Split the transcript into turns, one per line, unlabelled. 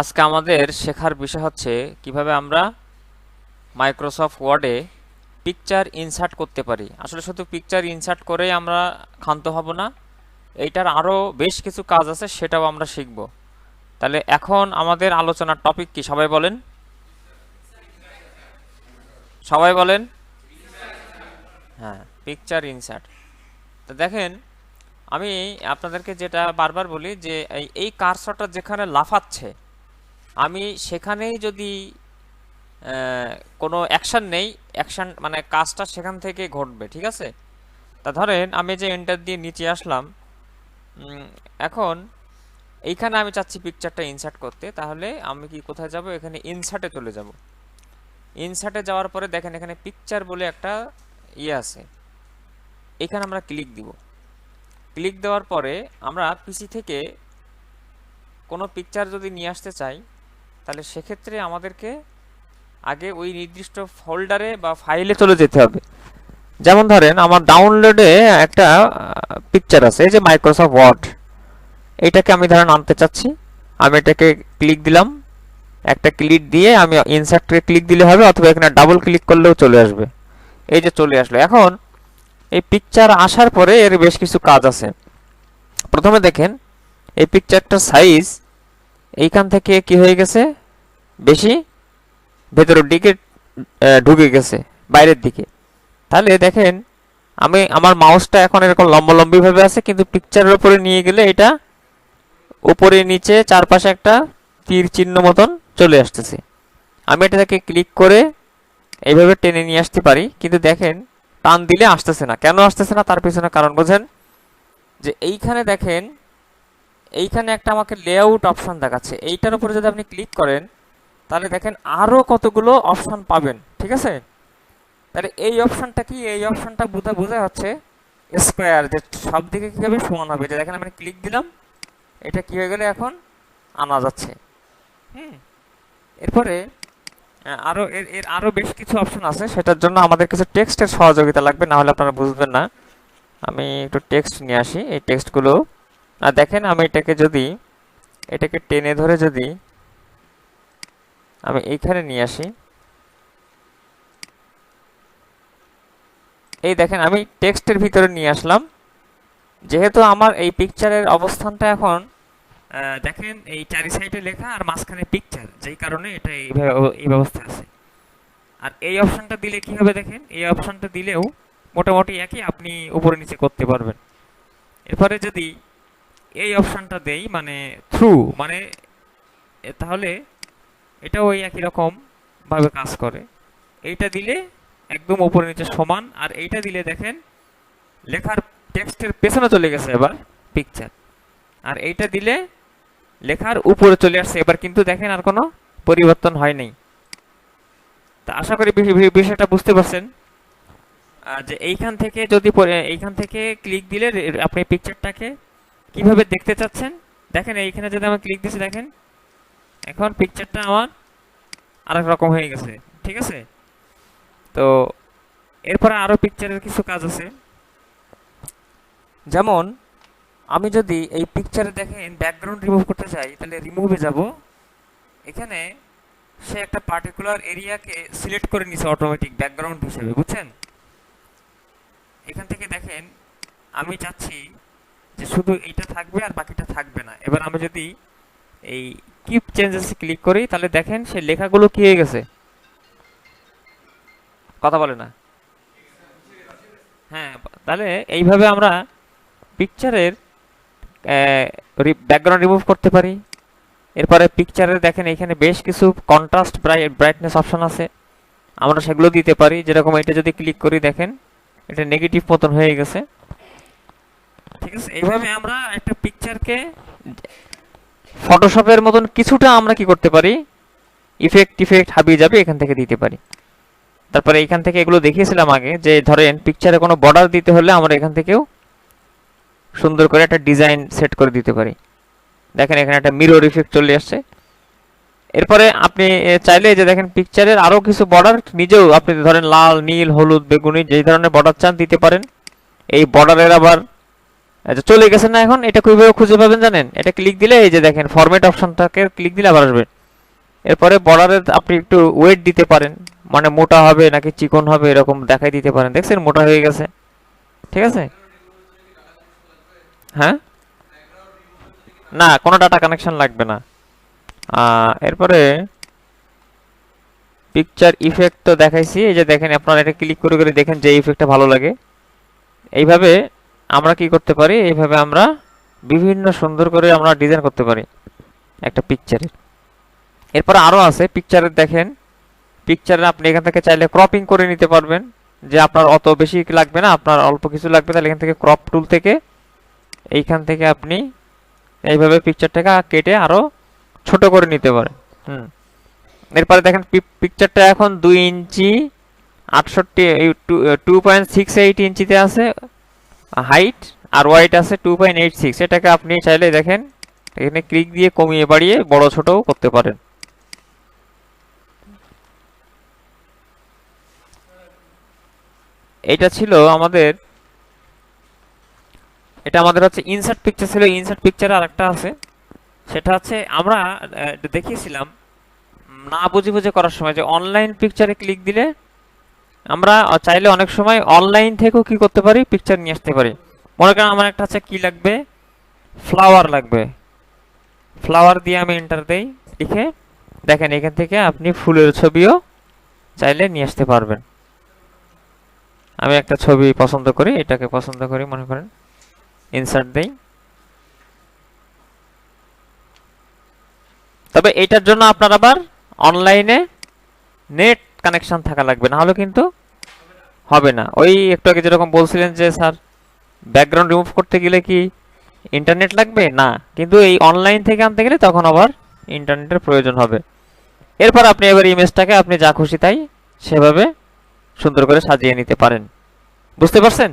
আজকে আমাদের শেখার বিষয় হচ্ছে কীভাবে আমরা মাইক্রোসফট ওয়ার্ডে পিকচার ইনসার্ট করতে পারি। আসলে শুধু পিকচার ইনসার্ট করেই আমরা ক্ষান্ত হব না, এইটার আরও বেশ কিছু কাজ আছে, সেটাও আমরা শিখব। তাহলে এখন আমাদের আলোচনার টপিক কি, সবাই বলেন? সবাই বলেন? হ্যাঁ পিকচার ইনসার্ট তো দেখেন, আমি আপনাদেরকে যেটা বারবার বলি যে এই এই যেখানে লাফাচ্ছে আমি সেখানেই যদি কোনো অ্যাকশন নেই অ্যাকশন মানে কাজটা সেখান থেকে ঘটবে, ঠিক আছে? তা ধরেন আমি যে এন্টার দিয়ে নিচে আসলাম এখন এইখানে আমি চাচ্ছি পিকচারটা ইনসার্ট করতে, তাহলে আমি কি কোথায় যাব? এখানে ইনসার্টে চলে যাব। ইনসার্টে যাওয়ার পরে দেখেন এখানে পিকচার বলে একটা ইয়ে আছে। এখানে আমরা ক্লিক দিব। ক্লিক দেওয়ার পরে আমরা পিসি থেকে কোনো পিকচার যদি নিয়ে আসতে চাই তাহলে সেক্ষেত্রে আমাদেরকে আগে ওই নির্দিষ্ট ফোল্ডারে বা ফাইলে চলে যেতে হবে। যেমন ধরেন আমার ডাউনলোডে একটা পিকচার আছে, এই যে মাইক্রোসফট ওয়ার্ড এটাকে আমি ধরেন আনতে চাচ্ছি। আমি এটাকে ক্লিক দিলাম। একটা ক্লিক দিয়ে আমি ইনসার্টে ক্লিক দিলে হবে অথবা এখানে ডাবল ক্লিক করলেও চলে আসবে। এই যে চলে আসলো। এখন এই পিকচার আসার পরে এর বেশ কিছু কাজ আছে। প্রথমে দেখেন, এই পিকচারটার সাইজ এইখান থেকে কি হয়ে গেছে? বেশি? ভেতরের দিকে ঢুকে গেছে, বাইরের দিকে। তাহলে দেখেন, আমি, আমার মাউসটা এখন এরকম লম্বালম্বি ভাবে আছে, কিন্তু পিকচারের উপরে নিয়ে গেলে এটা উপরে নিচে চারপাশে একটা তীর চিহ্ন মতন চলে আসতেছে। আমি এটাকে ক্লিক করে এইভাবে টেনে নিয়ে আসতে পারি, কিন্তু দেখেন, টান দিলে আসতেছে না। কেন আসতেছে না? তার পিছনে কারণ বোঝেন যে এইখানে দেখেন এইখানে একটা আমাকে লেআউট অপশন দেখাচ্ছে। এইটার উপরে যদি আপনি ক্লিক করেন, তাহলে দেখেন আরও কতগুলো অপশন পাবেন, ঠিক আছে? তাহলে এই অপশনটা কি? এই অপশনটা বোঝা বোঝা হচ্ছে স্কোয়ার যে সব দিকে কীভাবে সমান হবে। যে দেখেন আমি ক্লিক দিলাম, এটা কি হয়ে গেলে এখন? আনা যাচ্ছে। হুম। এরপরে আরও এর এর আরও বেশ কিছু অপশন আছে, সেটার জন্য আমাদের কিছু টেক্সটের সহযোগিতা লাগবে, না হলে আপনারা বুঝবেন না। আমি একটু টেক্সট নিয়ে আসি। এই টেক্সটগুলো আর দেখেন আমি এটাকে যদি, এটাকে টেনে ধরে যদি আমি এইখানে নিয়ে আসি। এই দেখেন আমি টেক্সটের ভিতরে নিয়ে আসলাম। যেহেতু আমার এই পিকচারের অবস্থানটা এখন দেখেন এই চারি সাইডে লেখা আর মাঝখানে পিকচার যেই কারণে এটা এই ব্যবস্থা আছে। আর এই অপশনটা দিলে কি হবে দেখেন? এই অপশনটা দিলেও মোটামুটি একই, আপনি উপরে নিচে করতে পারবেন। এরপরে যদি এই অপশানটা দেই মানে থ্রু মানে তাহলে এটাও ওই একই রকম ভাবে কাজ করে। এইটা দিলে একদম উপরে নিচে সমান আর এইটা দিলে দেখেন লেখার টেক্সটের পেছনে চলে গেছে এবার পিকচার আর এইটা দিলে লেখার উপরে চলে আসছে এবার কিন্তু দেখেন আর কোনো পরিবর্তন হয় নাই। তা আশা করি বিষয়- বিষয়- বিষয়টা বুঝতে পারছেন। আর যে এইখান থেকে যদি এইখান থেকে ক্লিক দিলে আপনি পিকচারটাকে কীভাবে দেখতে চাচ্ছেন? দেখেন, এইখানে যদি আমি ক্লিক দিছি, দেখেন। এখন পিকচারটা আমার আরেক রকম হয়ে গেছে, ঠিক আছে? তো এরপরে আরও পিকচারের কিছু কাজ আছে। যেমন, আমি যদি এই পিকচারে দেখেন ব্যাকগ্রাউন্ড রিমুভ করতে চাই, তাহলে রিমুভে যাব। এখানে সে একটা পার্টিকুলার এরিয়াকে সিলেক্ট করে নিছে অটোমেটিক ব্যাকগ্রাউন্ড হিসেবে, বুঝছেন? এখান থেকে দেখেন, আমি চাচ্ছি যে শুধু এইটা থাকবে আর বাকিটা থাকবে না। এবার আমি যদি এই কিপ চেঞ্জেস ক্লিক করি, তাহলে দেখেন সে লেখাগুলো কি হয়ে গেছে। কথা বলে না? হ্যাঁ তাহলে এইভাবে আমরা পিকচারের ব্যাকগ্রাউন্ড রিমুভ করতে পারি। এরপরে পিকচারে দেখেন এখানে বেশ কিছু কন্ট্রাস্ট ব্রাইটনেস অপশন আছে। আমরা সেগুলো দিতে পারি। যেরকম এটা যদি ক্লিক করি, দেখেন এটা নেগেটিভ মতন হয়ে গেছে। ঠিক আছে? এইভাবে আমরা একটা পিকচারকে ফটোশপের মতন কিছুটা আমরা কি করতে পারি? ইফেক্ট ইফেক্ট হাবিয়ে যাবে, এখান থেকে দিতে পারি। তারপরে এখান থেকে এগুলো দেখিয়েছিলাম আগে যে, ধরেন পিকচারে কোনো বর্ডার দিতে হলে আমরা এখান থেকেও সুন্দর করে একটা ডিজাইন সেট করে দিতে পারি। দেখেন এখানে একটা মিরর ইফেক্ট চলে আসছে। এরপরে আপনি চাইলে যে দেখেন পিকচারের আরও কিছু বর্ডার নিজেও আপনি ধরেন লাল, নীল, হলুদ, বেগুনি যেই ধরনের বর্ডার চান দিতে পারেন। এই বর্ডারের আবার আচ্ছা চলে গেছে না এখন? এটা কীভাবে খুঁজে পাবেন জানেন? এটা ক্লিক দিলে এই যে দেখেন ফরম্যাট অপশনটাকে ক্লিক দিলে আবার আসবে। এরপরে বর্ডারে আপনি একটু ওয়েট দিতে পারেন। মানে মোটা হবে নাকি চিকন হবে এরকম দেখাই দিতে পারেন। দেখছেন, মোটা হয়ে গেছে। ঠিক আছে? হ্যাঁ? না, কোনো ডাটা কানেকশন লাগবে না। এরপরে পিকচার ইফেক্ট তো দেখাইছি। এই যে দেখেন, আপনারা এটা ক্লিক করে করে দেখেন যে ইফেক্টটা ভালো লাগে। এইভাবে আমরা কি করতে পারি? এইভাবে আমরা বিভিন্ন সুন্দর করে আমরা ডিজাইন করতে পারি একটা পিকচারের এরপর আরও আছে পিকচারের দেখেন। পিকচারে আপনি এখান থেকে চাইলে ক্রপিং করে নিতে পারবেন, যে আপনার অত বেশি লাগবে না, আপনার অল্প কিছু লাগবে, তাহলে এখান থেকে ক্রপ টুল থেকে এইখান থেকে আপনি এইভাবে পিকচারটাকে কেটে আরও ছোট করে নিতে পারেন। হুম। এরপরে দেখেন পিকচারটা এখন দুই ইঞ্চি আটষট্টি টু পয়েন্ট সিক্স এইট ইঞ্চিতে আছে। হাইট আর ওয়াইট আছে টু পয়েন্ট এইট সিক্স এটাকে আপনি চাইলে দেখেন, এখানে ক্লিক দিয়ে কমিয়ে বাড়িয়ে বড় ছোটও করতে পারেন। এটা ছিল আমাদের, এটা আমাদের হচ্ছে ইনসার্ট পিকচার ছিল ইনসার্ট পিকচার আর একটা আছে। সেটা হচ্ছে আমরা দেখিয়েছিলাম, না বুঝে বুঝে করার সময় যে অনলাইন পিকচারে ক্লিক দিলে আমরা চাইলে অনেক সময় অনলাইন থেকেও কি করতে পারি? পিকচার নিয়ে আসতে পারি। মনে করেন আমার একটা আছে, কি লাগবে? ফ্লাওয়ার লাগবে। ফ্লাওয়ার দিয়ে আমি এন্টার দেই, লিখে দেখেন এখান থেকে আপনি ফুলের ছবিও চাইলে নিয়ে আসতে পারবেন। আমি একটা ছবি পছন্দ করি, এটাকে পছন্দ করি, মনে করেন। ইনসার্ট দেই। তবে এটার জন্য আপনার আবার অনলাইনে নেট কানেকশন থাকা লাগবে না হলে কিন্তু হবে না। ওই একটু আগে যেরকম বলছিলেন যে, স্যার ব্যাকগ্রাউন্ড রিমুভ করতে গেলে কি ইন্টারনেট লাগবে? না, কিন্তু এই অনলাইন থেকে আনতে গেলে তখন আবার ইন্টারনেটের প্রয়োজন হবে। এরপর আপনি এবার ইমেজটাকে আপনি যা খুশি তাই সেভাবে সুন্দর করে সাজিয়ে নিতে পারেন। বুঝতে পারছেন?